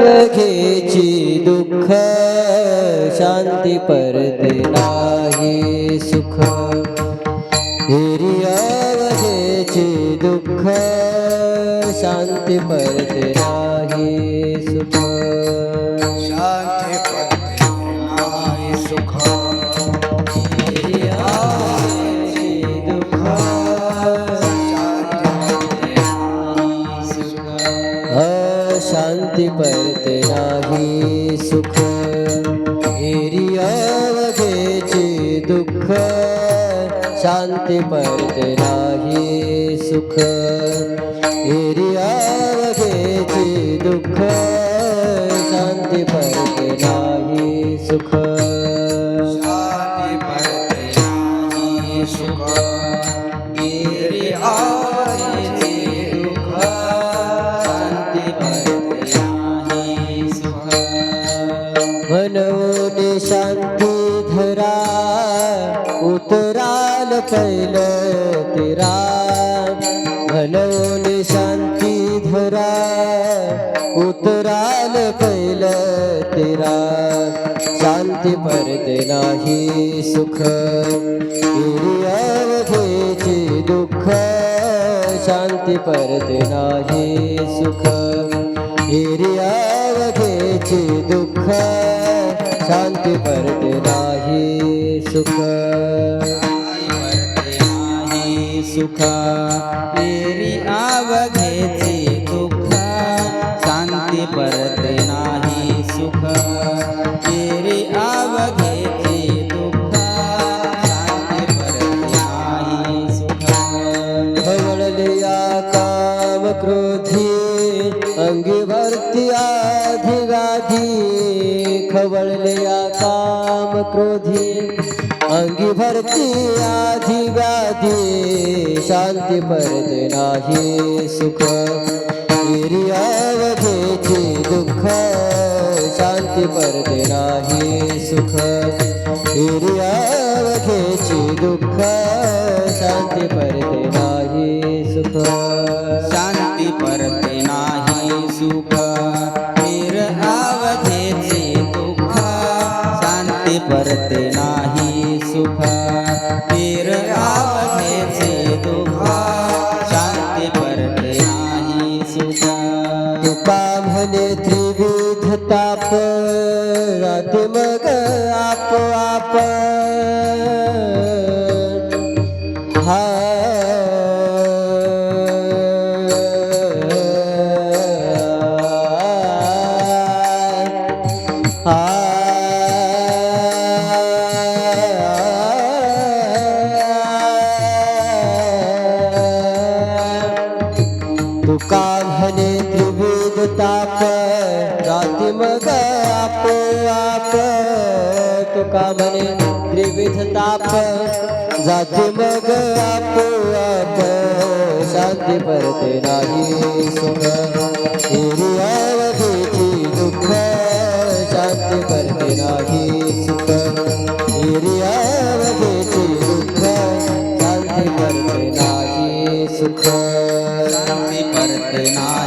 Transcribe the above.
घेची दुःख शांती परते नाही सुख. हिरियावघेची दुःख शांती परते नाही सुख. शांती परते नाही सुख. अशांती परते नाही सुख. हिरियावघेची दुःख. शांती परते नाही सुख. हिरियावघेची दुःख. शांती परते नाही सुख. शांती पडते नाही सुख. म्हणून शांती धरा. उतराल पहिलं तिरा म्हणून शांती धरा. उतराल पहिलं तिरा शांती परते नाही सुख. हिरियावघेची दुःख. शांती परते नाही सुख. हिरियावघेची दुःख शांती परते नाही सुख. नाही सुख. तेरी आवघेचे दुःख शांती परत नाही सुख. तेरी आवघेचे दुःख शांती पडते नाही सुख. या काम क्रोधी खवळलिया काम क्रोधी। अंगी भरती आधी गाधी शांती परते नाही सुख। हिरियावघेची दुःख। शांती परते नाही सुख। हिरियावघेची दुःख। शांती परते नाही सुख। राते मग आप. आप ताप मग आप आप। तुका म्हणे त्रिविध ताप जाती मग आप आप। शांती परते नाही सुख हिरियावधीची दुःख शांती परते नाही सुख हिरियावधीची दुःख शांती परते नाही सुख शांती परते नाही